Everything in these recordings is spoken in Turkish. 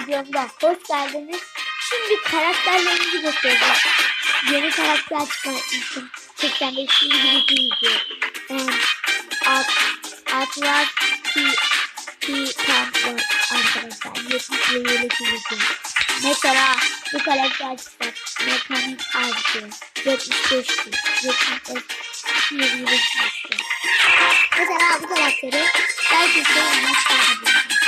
videomda hoş geldiniz. Şimdi karakterlerimizi göstereceğim. Yeni karakter çıkartmışım. 85 birisi izliyor. Um, at, P, P Pump var arkadaşlar. 70 lirayla izliyor. Mesela bu karakter çıkar. Mekanik avcı. 75 lira. 75 lirayla izliyor. Mesela bu karakteri belki de ona çıkartabilirsiniz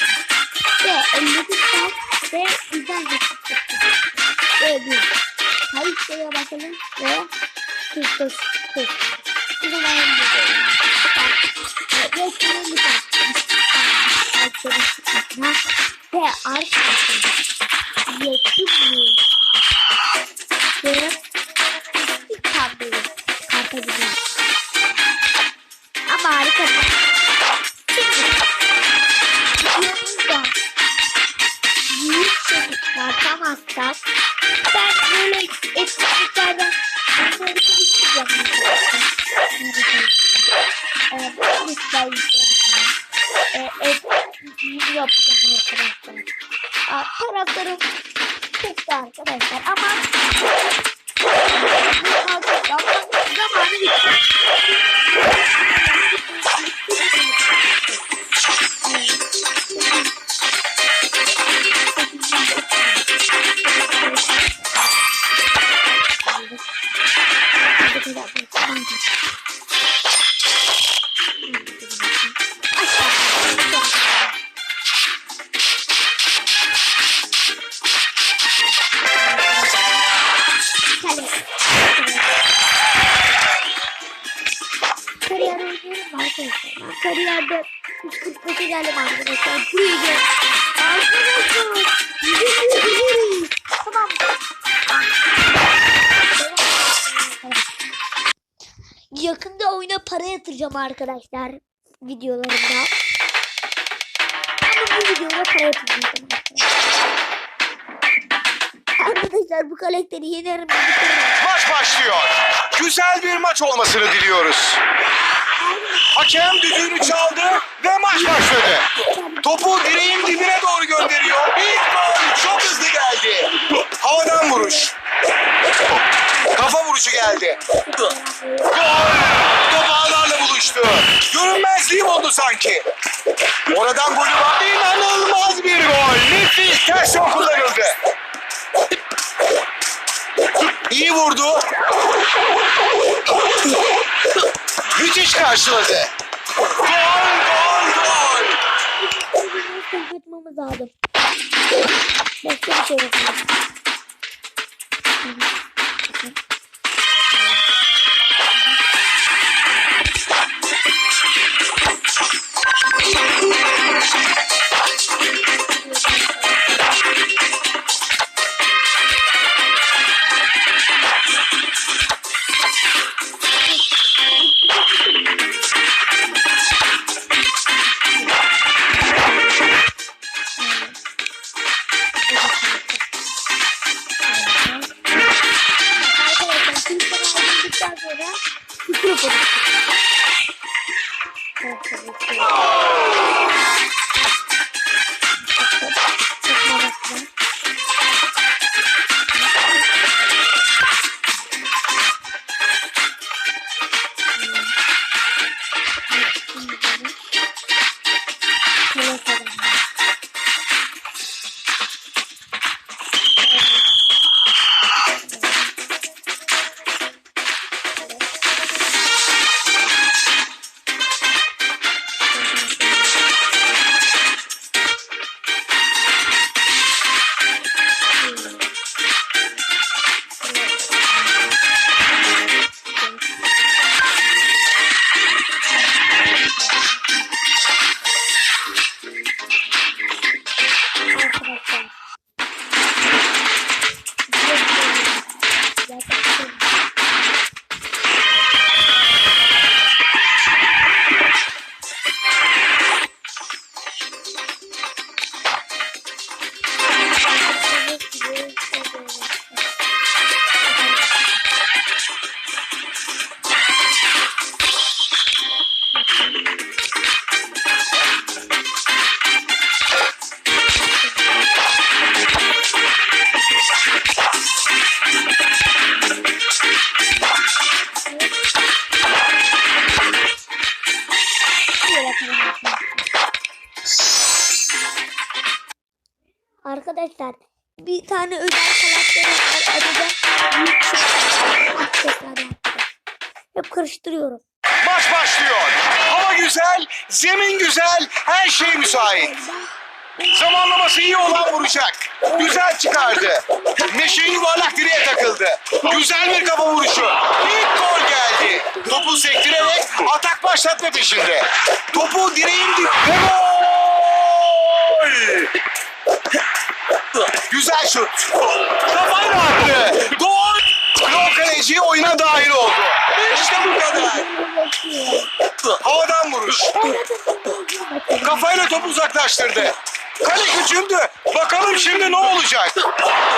ve 50 tutar ve bizden geçecek. Ve bir. Her şeye bakalım ve 45 40. Bu da ben gidiyorum. Ve şunun bir tane. Ve arkadaşlar yetim mi? Yarım bir tabloyu kartabilirim. Ama harika. Şimdi bu listayı içerisinde ee, etkinliği yapacağım arkadaşlar. Taraftarım Ben kariyerde 145'e geldim arkadaşlar. Buraya gel. Arkadaşlar. Tamam. Yakında oyuna para yatıracağım arkadaşlar. Videolarımda. Ama bu videoda para yatıracağım arkadaşlar. Bu karakteri yenerim. Maç başlıyor. Güzel bir maç olmasını diliyoruz. Hakem düdüğünü çaldı ve maç başladı. Topu direğin dibine doğru gönderiyor. İlk gol çok hızlı geldi. Havadan vuruş. Kafa vuruşu geldi. Gol! Top ağlarla buluştu. Görünmezliği oldu sanki. Oradan golü var. İnanılmaz bir gol. Nefis ters yol kullanıldı. İyi vurdu. Müthiş karşıladı. Gol, gol, gol. Bunu kapatmamız lazım. Başka bir şey yapalım. Arkadaşlar bir tane özel karakterim var. Adı da Büyük Şeker. Aksesuar Hep karıştırıyorum. Maç başlıyor. Hava güzel, zemin güzel, her şey müsait. Zamanlaması iyi olan vuracak. Güzel çıkardı. Neşe yuvarlak direğe takıldı. Güzel bir kafa vuruşu. İlk gol geldi. Topu sektirerek atak başlatma peşinde. Topu direğin dip ve gol! Güzel şut. Kafayla attı. Gol! Gol kaleci oyuna dahil oldu. İşte bu kadar. Havadan vuruş. Kafayla topu uzaklaştırdı. Kale küçüldü. Bakalım şimdi ne olacak?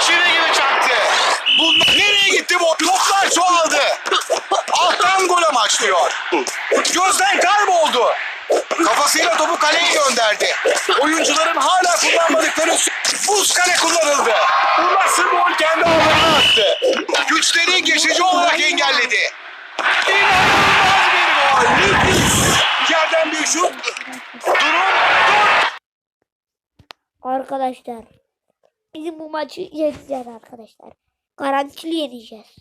Çile gibi çaktı. Bunlar nereye gitti bu? Toplar çoğaldı. Alttan gol amaçlıyor. Gözden kayboldu. Kafasıyla topu kaleye gönderdi. Oyuncuların hala kullanmadıkları buz kale kullanıldı. Bu nasıl gol kendi ağlarına attı. Güçleri geçici olarak engelledi. İnanılmaz bir gol. Nefis. Yerden bir şut. Durum Arkadaşlar bizim bu maçı yeneceğiz arkadaşlar. Garantili yeneceğiz.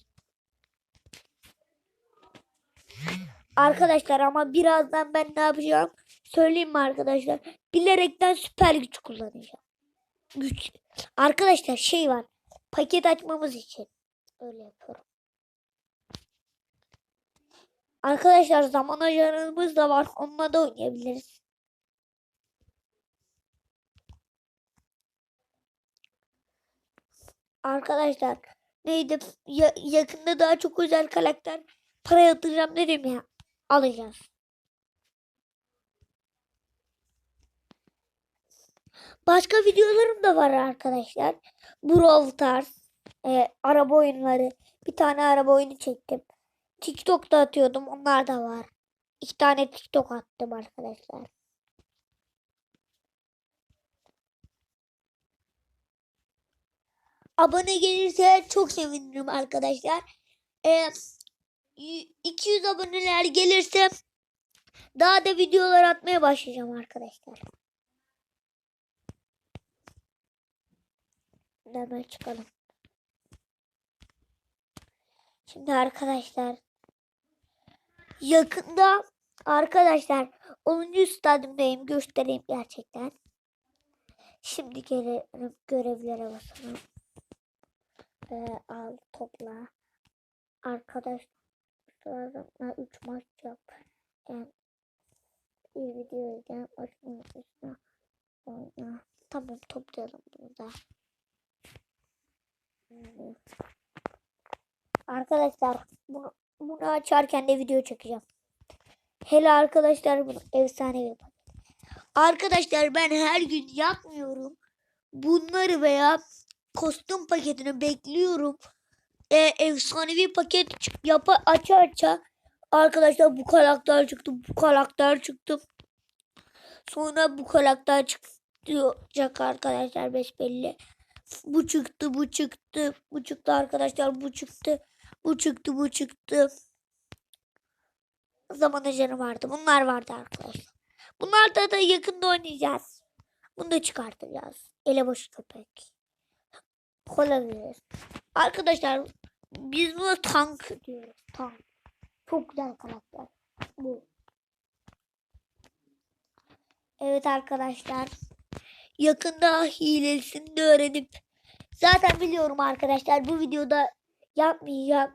Arkadaşlar ama birazdan ben ne yapacağım? Söyleyeyim mi arkadaşlar? Bilerekten süper güç kullanacağım. Güç. Arkadaşlar şey var. Paket açmamız için. Öyle yapıyorum. Arkadaşlar zaman ajanımız da var. Onunla da oynayabiliriz. Arkadaşlar neydi Ya- yakında daha çok özel karakter para yatıracağım dedim ya alacağız. Başka videolarım da var arkadaşlar. Brawl Stars, e, araba oyunları. Bir tane araba oyunu çektim. TikTok'ta atıyordum. Onlar da var. İki tane TikTok attım arkadaşlar. abone gelirse çok sevinirim arkadaşlar. Ee, 200 aboneler gelirse daha da videolar atmaya başlayacağım arkadaşlar. Hemen çıkalım. Şimdi arkadaşlar yakında arkadaşlar 10. stadyumdayım göstereyim gerçekten. Şimdi gelelim görevlere basalım. Ee, al topla. Arkadaşlarımla 3 maç yap. Bir video izleyen maçın üstüne oyna. Tamam toplayalım bunu da. Arkadaşlar bunu, bunu açarken de video çekeceğim. Hele arkadaşlar bunu efsane paket. Arkadaşlar ben her gün yapmıyorum. Bunları veya kostüm paketini bekliyorum. E, efsanevi paket yapa aça aça arkadaşlar bu karakter çıktı bu karakter çıktı. Sonra bu karakter çıkacak arkadaşlar besbelli. Bu çıktı bu çıktı bu çıktı arkadaşlar bu çıktı bu çıktı bu çıktı. Zaman ajanı vardı bunlar vardı arkadaşlar. Bunlar da yakında oynayacağız. Bunu da çıkartacağız. Elebaşı köpek olabilir. Arkadaşlar biz buna tank diyoruz. Tank. Çok güzel karakter. Bu. Evet arkadaşlar. Yakında hilesini de öğrenip zaten biliyorum arkadaşlar bu videoda yapmayacağım.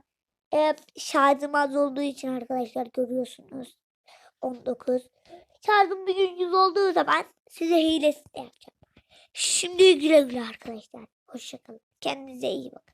Hep şarjım az olduğu için arkadaşlar görüyorsunuz. 19. Şarjım bir gün 100 olduğu zaman size hilesini yapacağım. Şimdi güle güle arkadaşlar. Hoşçakalın. Kendinize iyi bakın.